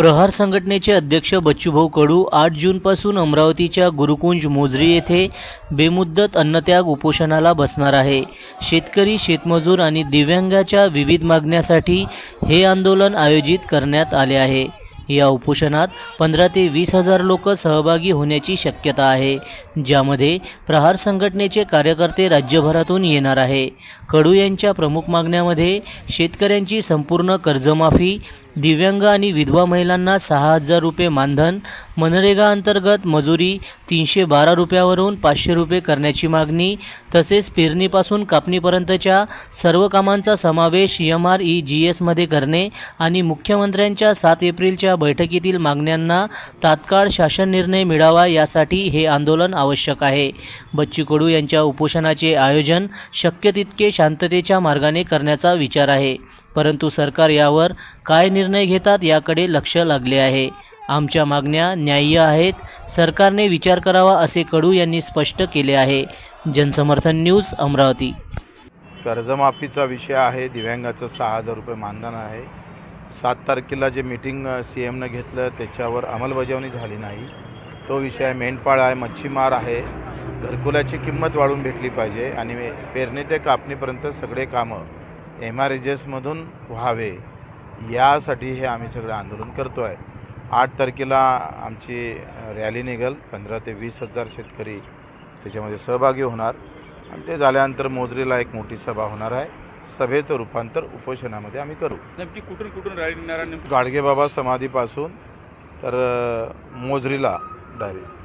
प्रहार संघटनेचे अध्यक्ष बच्चूभाऊ कडू आठ जूनपासून अमरावतीच्या गुरुकुंज मोजरी येथे बेमुद्दत अन्नत्याग उपोषणाला बसणार आहे. शेतकरी शेतमजूर आणि दिव्यांगाच्या विविध मागण्यासाठी हे आंदोलन आयोजित करण्यात आले आहे. या उपोषणात पंधरा ते वीस हजार लोक सहभागी होण्याची शक्यता आहे ज्यामध्ये प्रहार संघटनेचे कार्यकर्ते राज्यभरातून येणार आहे. कडू यांच्या प्रमुख मागण्यामध्ये शेतकऱ्यांची संपूर्ण कर्जमाफी दिव्यांग आणि विधवा महिलांना सहा हजार रुपये मानधन मनरेगा अंतर्गत मजुरी तीनशे बारा रुपयावरून पाचशे रुपये करण्याची मागणी तसेच पेरणीपासून कापणीपर्यंतच्या सर्व कामांचा समावेश एम आर ई जी एसमध्ये करणे आणि मुख्यमंत्र्यांच्या सात एप्रिलच्या बैठकीतील मागण्यांना तात्काळ शासन निर्णय मिळावा यासाठी हे आंदोलन आवश्यक आहे. बच्चू कडू यांच्या उपोषणाचे आयोजन शक्य तितके शांततेच्या मार्गाने करण्याचा विचार आहे. परंतु सरकार यावर काय निर्णय निर्णय घेतात याकडे लक्ष लागले आहे. आमच्या मागण्या न्याय्य आहेत. सरकारने विचार करावा असे कडू यांनी स्पष्ट केले आहे. जनसमर्थन न्यूज अमरावती. कर्जमाफीचा विषय आहे. दिव्यांगाचं सहा हजार रुपये मानधन आहे. सात तारखेला जे मीटिंग सी एमनं घेतलं त्याच्यावर अंमलबजावणी झाली नाही. तो विषय आहे. मेंढपाळ आहे मच्छीमार आहे. घरकुलाची किंमत वाढून भेटली पाहिजे आणि पेरणी ते कापणीपर्यंत सगळे कामं एम आर एजेसमधून व्हावे. यासाठी हे आम्ही सगळं आंदोलन करतो आहे आठ तारखेला आमची रॅली निघेल. पंधरा ते वीस हजार शेतकरी त्याच्यामध्ये सहभागी होणार. आणि ते झाल्यानंतर मोजरीला एक मोठी सभा होणार आहे. सभेचं रूपांतर उपोषणामध्ये आम्ही करू. नेमकी कुठून कुठून रॅली निघणार गाडगेबाबा समाधीपासून तर मोजरीला डायरेक्ट